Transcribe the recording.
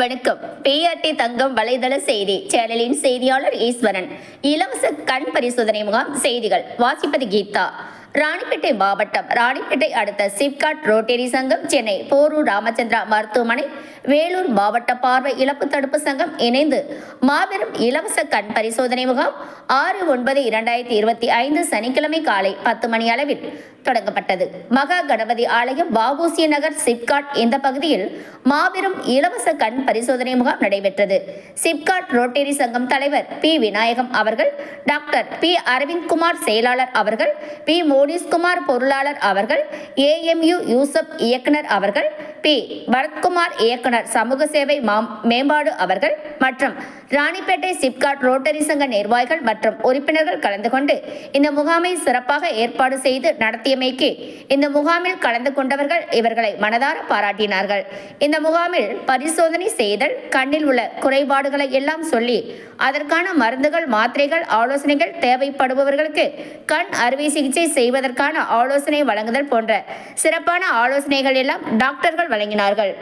வணக்கம். பிஆர்டி தங்கம் வலைதள செய்தி. சேனலின் செய்தியாளர் ஈஸ்வரன். இலவச கண் பரிசோதனை முகாம் செய்திகள். வாசிப்பது கீதா. ராணிப்பேட்டை மாவட்டம் ராணிப்பேட்டை அடுத்த சிப்காட் ரோட்டரி சங்கம் சென்னை போரூர் ராமச்சந்திரா மருத்துவமனை வேலூர் மாவட்ட பார்வை இழப்பு தடுப்பு சங்கம் இணைந்து மாபெரும் இலவச கண் பரிசோதனை முகாம் ஆறு ஒன்பது இரண்டாயிரத்தி இருபத்தி ஐந்து சனிக்கிழமை காலை பத்து மணி அளவில் தொடங்கப்பட்டது. மகா கணபதி ஆலயம் வாபூசிய நகர் சிப்காட் இந்த பகுதியில் மாபெரும் இலவச கண் பரிசோதனை முகாம் நடைபெற்றது. சிப்காட் ரோட்டரி சங்கம் தலைவர் பி. விநாயகம் அவர்கள் டாக்டர் பி. அரவிந்த் குமார் செயலாளர் அவர்கள் பி. மோனிஸ்குமார் பொருளாளர் அவர்கள் ஏஎம்யு யூசப் இயக்குனர் அவர்கள் பி. பரத்குமார் இயக்குனர் சமூக சேவை மேம்பாடு அவர்கள் மற்றும் ராணிப்பேட்டை சிப்காட் ரோட்டரி சங்க நிர்வாகிகள் மற்றும் உறுப்பினர்கள் கலந்து கொண்டு இந்த முகாமை சிறப்பாக ஏற்பாடு செய்து நடத்தியமைக்கு இந்த முகாமில் கலந்து கொண்டவர்கள் இவர்களை மனதார பாராட்டினார்கள். இந்த முகாமில் பரிசோதனை செய்தல் கண்ணில் உள்ள குறைபாடுகளை எல்லாம் சொல்லி அதற்கான மருந்துகள் மாத்திரைகள் ஆலோசனைகள் தேவைப்படுபவர்களுக்கு கண் அறுவை சிகிச்சை செய்வதற்கான ஆலோசனை வழங்குதல் போன்ற சிறப்பான ஆலோசனைகள் எல்லாம் டாக்டர்கள் வழங்கினார்கள்.